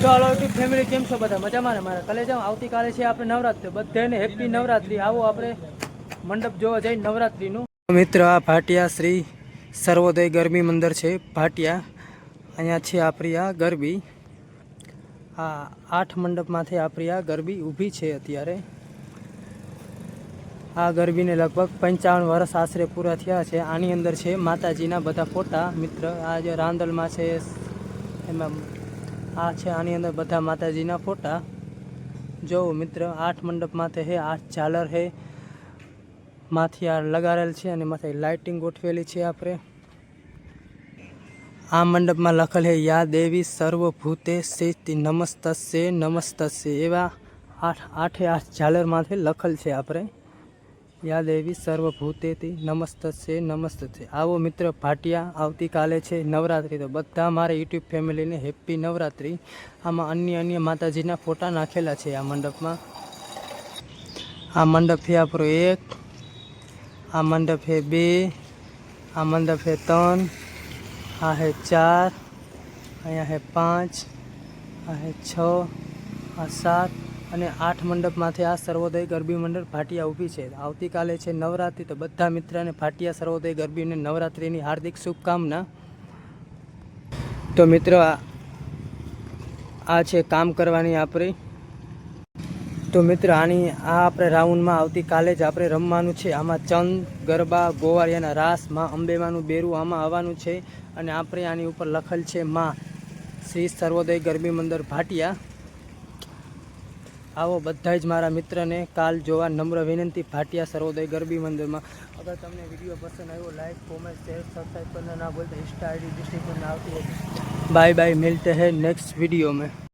તો હાલો ફેમિલી કેમ છો બધા? મજામાં ને મારા? કાલે જાઉં આવતીકાલે છે આપણે નવરાત્રી. બધાને હેપી નવરાત્રી. આવો આપણે મંડપ જોવા જઈ નવરાત્રીનું. મિત્ર, આ ભાટિયા શ્રી સર્વોદય ગરબી મંદિર છે. ભાટિયા, અહીંયા છે આપણી આ ગરબી. આ આઠ મંડપમાંથી આપણી આ ગરબી ઊભી છે અત્યારે. આ ગરબીને લગભગ પંચાવન વર્ષ આશરે પૂરા થયા છે. આની અંદર છે માતાજીના બધા ફોટા. મિત્ર, આ જે રાંદલમાં છે, એમાં આ છે આની અંદર બધા માતાજીના ફોટા. જો મિત્ર, આઠ મંડપ માથે હે, આઠ ઝાલર હે. માથી આ લગાડેલ છે અને માથે લાઇટિંગ ગોઠવેલી છે આપણે. આ મંડપમાં લખેલ હે, યા દેવી સર્વભૂતે સ્થિતિ નમસ્તસ્ય નમસ્તસ્ય. એવા આઠ, આઠે આઠ ઝાલરમાંથી લખેલ છે આપણે. યા દેવી સર્વભૂતેથી નમસ્ત છે નમસ્ત છે આવો મિત્ર ભાટિયા, આવતીકાલે છે નવરાત્રિ. તો બધા મારા યુટ્યુબ ફેમિલીને હેપી નવરાત્રિ. આમાં અન્ય અન્ય માતાજીના ફોટા નાખેલા છે આ મંડપમાં. આ મંડપ છે આપણો એક, આ મંડપ છે બે, આ મંડપ છે ત્રણ, આ છે ચાર, અહીંયા છે પાંચ, આ છે છ, આ સાત અને આઠ મંડપમાંથી આ સર્વોદય ગરબી મંડળ ભાટિયા ઊભી છે. આવતીકાલે છે નવરાત્રિ, તો બધા મિત્રને ભાટિયા સર્વોદય ગરબીને નવરાત્રિની હાર્દિક શુભકામના. તો મિત્રો, આ છે કામ કરવાની આપણી. તો મિત્ર, આની આ આપણે રાઉન્ડમાં આવતીકાલે જ આપણે રમવાનું છે. આમાં ચંદ, ગરબા, ગોવાળિયાના રાસ, માં અંબેમાનું બેરું આમાં આવવાનું છે. અને આપણે આની ઉપર લખેલ છે, માં શ્રી સર્વોદય ગરબી મંદિર ભાટિયા. આવો બધા જ મારા મિત્રને કાલ જોવા નમ્ર વિનંતી ભાટિયા સર્વોદય ગરબી મંદિરમાં. અગર તમને વીડિયો પસંદ આવ્યો લાઈક કોમેન્ટ શેર સબસ્ક્રાઈબ કરना ના બોલતા ઇન્સ્ટા આઈડી ડિસ્ટ્રિક્ટ આવતી હોય. બાય બાય મિલતે હૈ નેક્સ્ટ વીડિયો મેં.